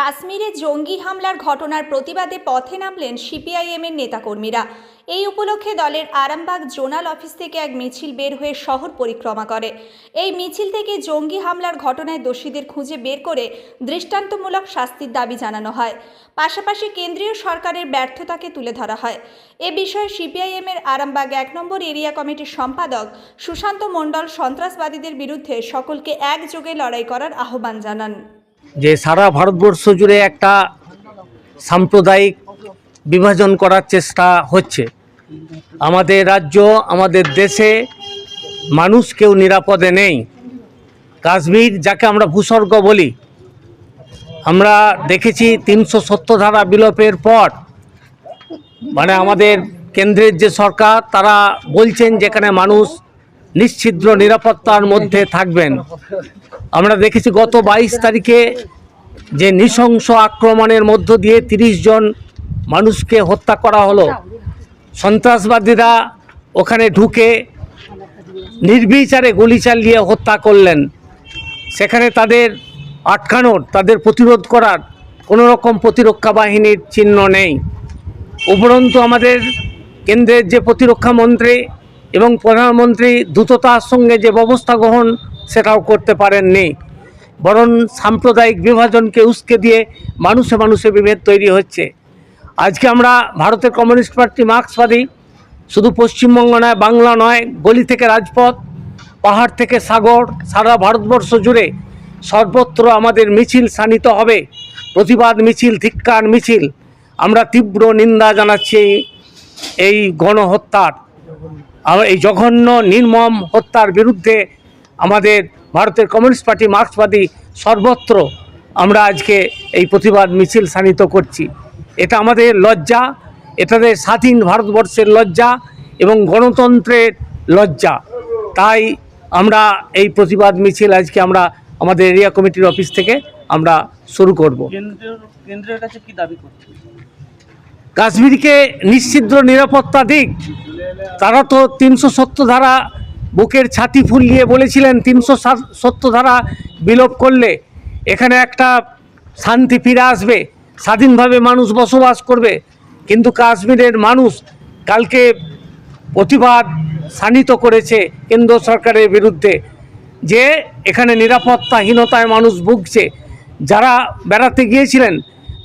কাশ্মীরে জঙ্গি হামলার ঘটনার প্রতিবাদে পথে নামলেন সিপিআইএমের নেতাকর্মীরা। এই উপলক্ষে দলের আরামবাগ জোনাল অফিস থেকে এক মিছিল বের হয়ে শহর পরিক্রমা করে। এই মিছিল থেকে জঙ্গি হামলার ঘটনায় দোষীদের খুঁজে বের করে দৃষ্টান্তমূলক শাস্তির দাবি জানানো হয়। পাশাপাশি কেন্দ্রীয় সরকারের ব্যর্থতাকে তুলে ধরা হয়। এ বিষয়ে সিপিআইএমের আরামবাগ এক নম্বর এরিয়া কমিটির সম্পাদক সুশান্ত মণ্ডল সন্ত্রাসবাদীদের বিরুদ্ধে সকলকে একযোগে লড়াই করার আহ্বান জানান। যে সারা ভারতবর্ষ জুড়ে একটা সাম্প্রদায়িক বিভাজন করার চেষ্টা হচ্ছে। আমাদের রাজ্য, আমাদের দেশে মানুষ কেউ নিরাপদে নেই। কাশ্মীর, যাকে আমরা ভূস্বর্গ বলি, আমরা দেখেছি তিনশো সত্তর ধারা বিলোপের পর মানে আমাদের কেন্দ্রের যে সরকার, তারা বলছেন যেখানে মানুষ নিশ্ছিদ্র নিরাপত্তার মধ্যে থাকবেন। আমরা দেখেছি গত বাইশ তারিখে যে নৃশংস আক্রমণের মধ্য দিয়ে তিরিশ জন মানুষকে হত্যা করা হলো। সন্ত্রাসবাদীরা ওখানে ঢুকে নির্বিচারে গুলি চালিয়ে হত্যা করলেন। সেখানে তাদের আটকানোর, তাদের প্রতিরোধ করার কোনো রকম প্রতিরক্ষা বাহিনীর চিহ্ন নেই। উপরন্তু আমাদের কেন্দ্রের যে প্রতিরক্ষা মন্ত্রী এবং প্রধানমন্ত্রী দ্রুততার সঙ্গে যে ব্যবস্থা গ্রহণ সেটাও করতে পারেননি। বরং সাম্প্রদায়িক বিভাজনকে উস্কে দিয়ে মানুষে মানুষে বিভেদ তৈরি হচ্ছে। আজকে আমরা ভারতের কমিউনিস্ট পার্টি মার্ক্সবাদী, শুধু পশ্চিমবঙ্গ নয়, বাংলা নয়, গলি থেকে রাজপথ, পাহাড় থেকে সাগর, সারা ভারতবর্ষ জুড়ে সর্বত্র আমাদের মিছিল শানিত হবে। প্রতিবাদ মিছিল, ধিক্কার মিছিল। আমরা তীব্র নিন্দা জানাচ্ছি এই- গণহত্যার। এই জঘন্য, নির্মম হত্যার বিরুদ্ধে আমাদের ভারতের কমিউনিস্ট পার্টি মার্ক্সবাদী সর্বত্র আমরা আজকে এই প্রতিবাদ মিছিল শানিত করছি। এটা আমাদের লজ্জা এটাদের স্বাধীন ভারতবর্ষের লজ্জা এবং গণতন্ত্রের লজ্জা। তাই আমরা এই প্রতিবাদ মিছিল আজকে আমরা আমাদের এরিয়া কমিটির অফিস থেকে আমরা শুরু করব। কেন্দ্রের কেন্দ্রের কাছে কি দাবি করছে কাশ্মীরকে নিশ্চিদ্র নিরাপত্তা দিক তারা তো তিনশো সত্তর ধারা বুকের ছাতি ফুলিয়ে বলেছিলেন, তিনশো সত্তর ধারা বিলোপ করলে এখানে একটা শান্তি ফিরে আসবে। স্বাধীনভাবে মানুষ বসবাস করবে। কিন্তু কাশ্মীরের মানুষ কালকে প্রতিবাদ শানিত করেছে কেন্দ্র সরকারের বিরুদ্ধে যে এখানে নিরাপত্তাহীনতায় মানুষ ভুগছে। যারা বেড়াতে গিয়েছিলেন,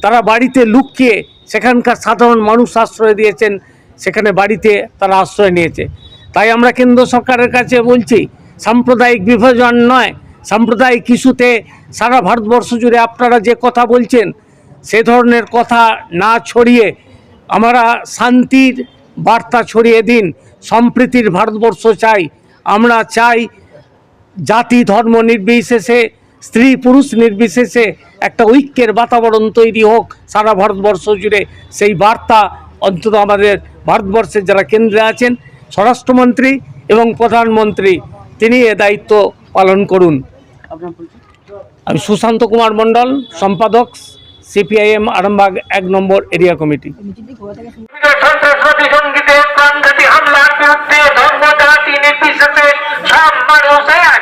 তারা বাড়িতে লুকিয়ে সেখানকার সাধারণ মানুষ আশ্রয় দিয়েছেন, সেখানে বাড়িতে তারা আশ্রয় নিয়েছে। তাই আমরা কেন্দ্র সরকারের কাছে বলছি, সাম্প্রদায়িক বিভাজন নয়, সাম্প্রদায়িক ইস্যুতে সারা ভারতবর্ষ জুড়ে আপনারা যে কথা বলছেন, সে ধরনের কথা না ছড়িয়ে আমরা শান্তির বার্তা ছড়িয়ে দিন, সম্প্রীতির ভারতবর্ষ চাই। আমরা চাই জাতি, ধর্ম নির্বিশেষে, স্ত্রী, পুরুষ নির্বিশেষে একটা ঐক্যের বাতাবরণ তৈরি হোক, সারা ভারতবর্ষ জুড়ে। সেই বার্তা অন্তত আমাদের ভারতবর্ষের যারা কেন্দ্রে আছেন স্বরাষ্ট্রমন্ত্রী এবং প্রধানমন্ত্রী তিনি এ দায়িত্ব পালন করুন। আমি সুশান্ত কুমার মণ্ডল সম্পাদক সিপিআইএম আরামবাগ এক নম্বর এরিয়া কমিটি। সন্ত্রাসবাদী জঙ্গিদের প্রাণঘাতী হামলার বিরুদ্ধে ধর্ম জাতি নির্বিশেষে সব মানুষ এক